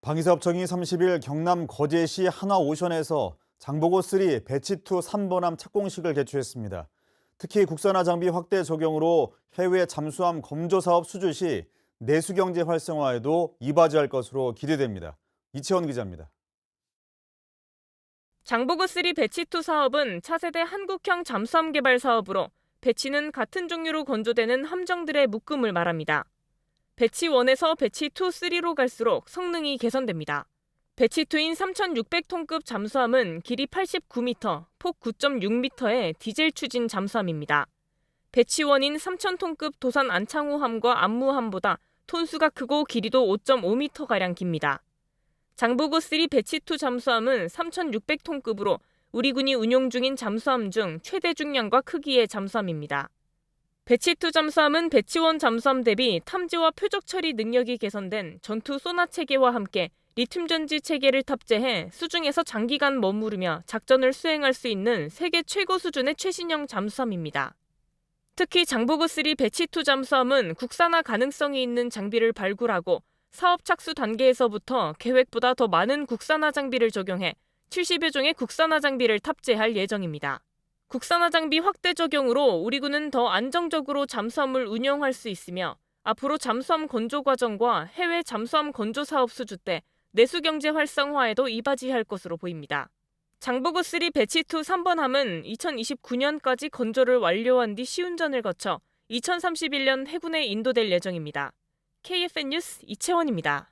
방위사업청이 30일 경남 거제시 한화오션에서 장보고 3 배치2 3번함 착공식을 개최했습니다. 특히 국산화 장비 확대 적용으로 해외 잠수함 검조 사업 수주 시 내수 경제 활성화에도 이바지할 것으로 기대됩니다. 이채원 기자입니다. 장보고3 배치2 사업은 차세대 한국형 잠수함 개발 사업으로 배치는 같은 종류로 건조되는 함정들의 묶음을 말합니다. 배치 1에서 배치 2, 3로 갈수록 성능이 개선됩니다. 배치 2인 3,600톤급 잠수함은 길이 89m, 폭 9.6m의 디젤 추진 잠수함입니다. 배치 1인 3,000톤급 도산 안창호함과 안무함보다 톤수가 크고 길이도 5.5m가량 깁니다. 장보고 3 배치 2 잠수함은 3,600톤급으로 우리 군이 운용 중인 잠수함 중 최대 중량과 크기의 잠수함입니다. 배치2 잠수함은 배치1 잠수함 대비 탐지와 표적 처리 능력이 개선된 전투 소나 체계와 함께 리튬 전지 체계를 탑재해 수중에서 장기간 머무르며 작전을 수행할 수 있는 세계 최고 수준의 최신형 잠수함입니다. 특히 장보고 3 배치2 잠수함은 국산화 가능성이 있는 장비를 발굴하고 사업 착수 단계에서부터 계획보다 더 많은 국산화 장비를 적용해 70여 종의 국산화 장비를 탑재할 예정입니다. 국산화 장비 확대 적용으로 우리 군은 더 안정적으로 잠수함을 운영할 수 있으며 앞으로 잠수함 건조 과정과 해외 잠수함 건조 사업 수주 때 내수 경제 활성화에도 이바지할 것으로 보입니다. 장보고 3 배치2 3번함은 2029년까지 건조를 완료한 뒤 시운전을 거쳐 2031년 해군에 인도될 예정입니다. KFN 뉴스 이채원입니다.